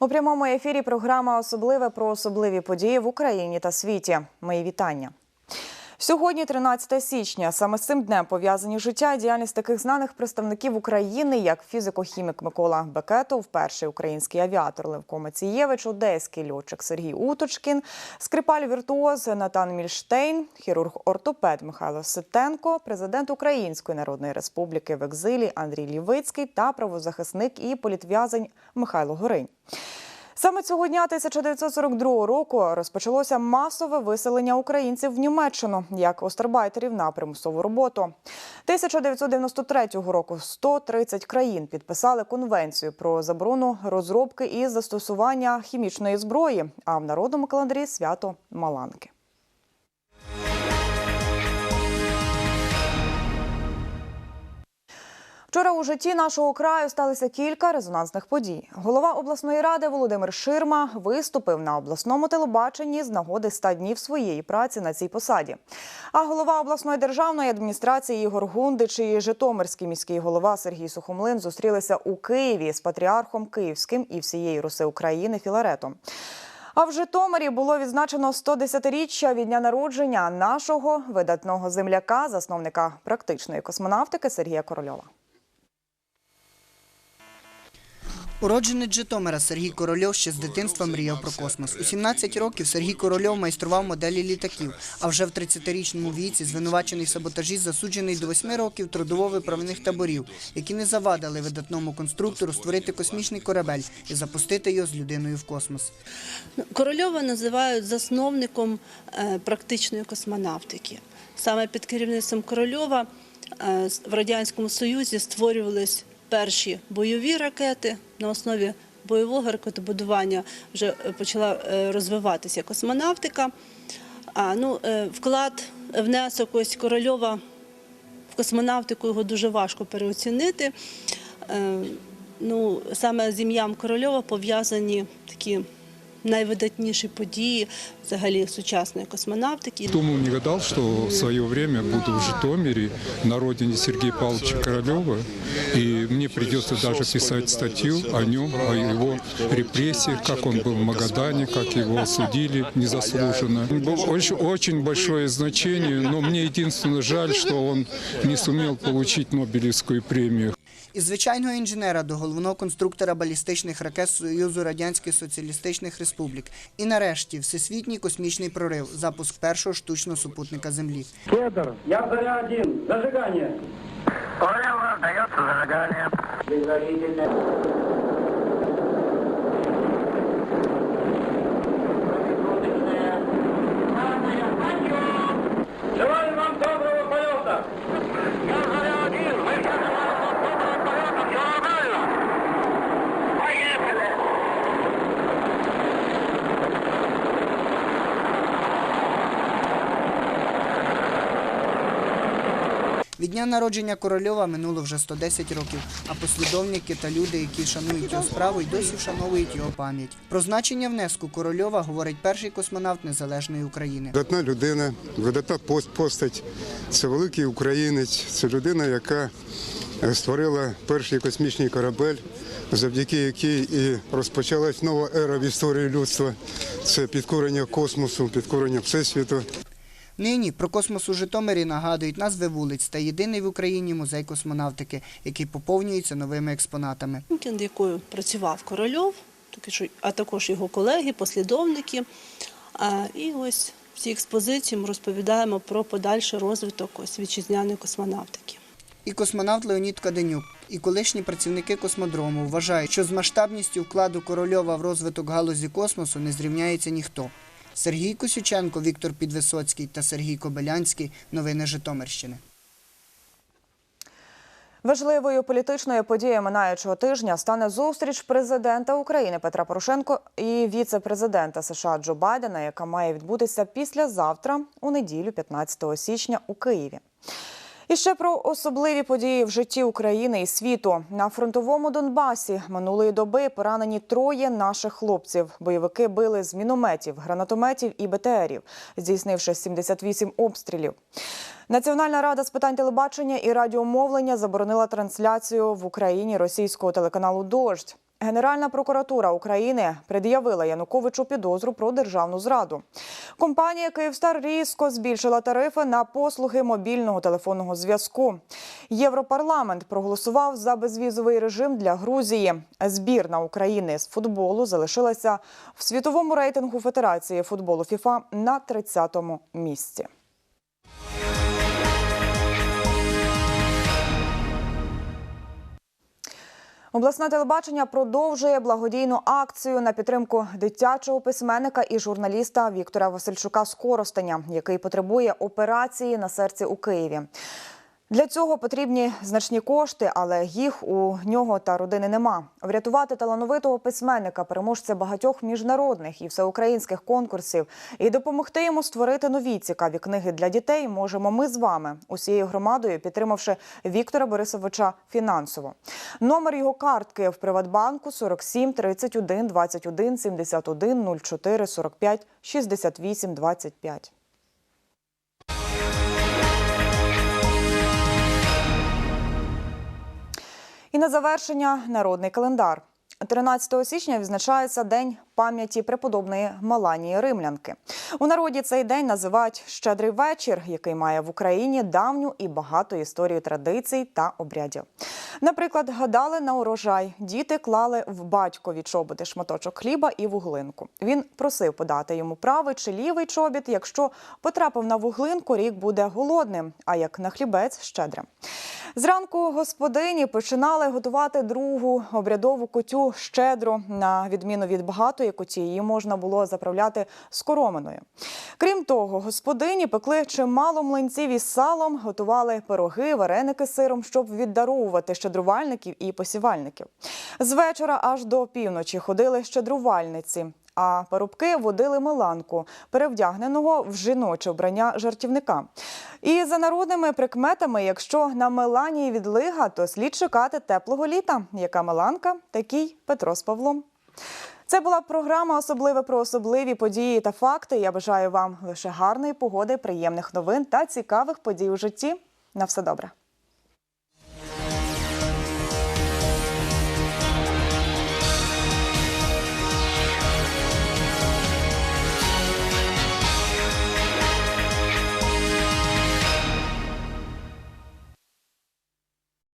У прямому ефірі програма Особливе про особливі події в Україні та світі. Мої вітання. Сьогодні, 13 січня, саме з цим днем пов'язані життя і діяльність таких знаних представників України, як фізико-хімік Микола Бекетов, перший український авіатор Левко Мацієвич, одеський льотчик Сергій Уточкін, скрипаль віртуоз Натан Мільштейн, хірург-ортопед Михайло Ситенко, президент Української Народної Республіки в екзилі Андрій Лівицький та правозахисник і політв'язень Михайло Горинь. Саме цього дня 1942 року розпочалося масове виселення українців в Німеччину як остарбайтерів на примусову роботу. 1993 року 130 країн підписали конвенцію про заборону розробки і застосування хімічної зброї. А в народному календарі свято Маланки. Вчора у житті нашого краю сталося кілька резонансних подій. Голова обласної ради Володимир Ширма виступив на обласному телебаченні з нагоди 100 днів своєї праці на цій посаді. А голова обласної державної адміністрації Ігор Гундич і Житомирський міський голова Сергій Сухомлин зустрілися у Києві з патріархом Київським і всієї Руси України Філаретом. А в Житомирі було відзначено 110-річчя від дня народження нашого видатного земляка, засновника практичної космонавтики Сергія Корольова. Уродженець Житомира Сергій Корольов ще з дитинства мріяв про космос. У 17 років Сергій Корольов майстрував моделі літаків, а вже в 30-річному віці звинувачений в саботажі засуджений до 8 років трудово-виправних таборів, які не завадили видатному конструктору створити космічний корабель і запустити його з людиною в космос. Корольова називають засновником е, практичної космонавтики. Саме під керівництвом Корольова е, в Радянському Союзі створювались перші бойові ракети на основі бойового ракетобудування вже е, почала е, розвиватися космонавтика. А ну, е, вклад, внесок ось Корольова в космонавтику його дуже важко переоцінити. Ну, саме з ім'ям Корольова пов'язані такі найвидатніші події взагалі сучасної космонавтики. Думал, не гадал, что в свое время буду в Житомире, на родине Сергея Павловича Королева, и мне придется даже писать статью о нем, о его репрессиях, как он был в Магадане, как его осудили незаслуженно. Было очень, очень большое значение, но мне единственное жаль, что он не сумел получить Нобелевскую премию. Із звичайного інженера до головного конструктора балістичних ракет Союзу Радянських Соціалістичних Республік. І нарешті всесвітній космічний прорив, запуск першого штучного супутника Землі. Федор, я заря-1. Зажигание. Понял, раздается зажигание. Желаю Від дня народження Корольова минуло вже 110 років, а послідовники та люди, які шанують його справу, й досі вшановують його пам'ять. Про значення внеску Корольова говорить перший космонавт незалежної України. Видатна людина, видатна пост- постать. Це великий українець, це людина, яка е, створила перший космічний корабель, завдяки якій і розпочалась нова ера в історії людства. Це підкорення космосу, підкорення всесвіту. Нині про космос у Житомирі нагадують назви вулиць та єдиний в Україні музей космонавтики, який поповнюється новими експонатами. над якою працював Корольов, а також його колеги, послідовники. І ось в цій експозиції ми розповідаємо про подальший розвиток ось вітчизняної космонавтики. І космонавт Леонід Каденюк, і колишні працівники космодрому вважають, що з масштабністю вкладу Корольова в розвиток галузі космосу не зрівняється ніхто. Сергій Косюченко, Віктор Підвисоцький та Сергій Кобилянський. Новини Житомирщини. Важливою політичною подією минаючого тижня стане зустріч президента України Петра Порошенко і віце-президента США Джо Байдена, яка має відбутися післязавтра у неділю, 15 січня, у Києві. І ще про особливі події в житті України і світу на фронтовому Донбасі минулої доби поранені троє наших хлопців. Бойовики били з мінометів, гранатометів і БТРів, здійснивши 78 обстрілів. Національна рада з питань телебачення і радіомовлення заборонила трансляцію в Україні російського телеканалу Дождь. Генеральна прокуратура України пред'явила Януковичу підозру про державну зраду. Компанія Київстар різко збільшила тарифи на послуги мобільного телефонного зв'язку. Європарламент проголосував за безвізовий режим для Грузії. Збірна України з футболу залишилася в світовому рейтингу Федерації футболу ФІФА на 30-му місці. Обласне телебачення продовжує благодійну акцію на підтримку дитячого письменника і журналіста Віктора Васильчука з Коростеня, який потребує операції на серці у Києві. Для цього потрібні значні кошти, але їх у нього та родини нема. Врятувати талановитого письменника, переможця багатьох міжнародних і всеукраїнських конкурсів, і допомогти йому створити нові цікаві книги для дітей можемо ми з вами, усією громадою, підтримавши Віктора Борисовича фінансово. Номер його картки в Приватбанку 47 31 21 71 04 45 68 25. І на завершення народний календар. 13 січня відзначається День пам'яті преподобної Маланії Римлянки. У народі цей день називають Щедрий вечір, який має в Україні давню і багату історію традицій та обрядів. Наприклад, гадали на урожай, діти клали в батькові чоботи шматочок хліба і вуглинку. Він просив подати йому правий чи лівий чобіт. Якщо потрапив на вуглинку, рік буде голодним, а як на хлібець щедрим. Зранку господині починали готувати другу обрядову кутю щедро. На відміну від багатої куті, її можна було заправляти скороминою. Крім того, господині пекли чимало млинців із салом, готували пироги, вареники з сиром, щоб віддаровувати щедрувальників і посівальників. З вечора аж до півночі ходили щедрувальниці. А парубки водили Миланку, перевдягненого в жіноче вбрання жартівника. І за народними прикметами, якщо на Меланії відлига, то слід чекати теплого літа. Яка Меланка, такий Петро з Павлом. Це була програма особливе про особливі події та факти. Я бажаю вам лише гарної погоди, приємних новин та цікавих подій у житті. На все добре.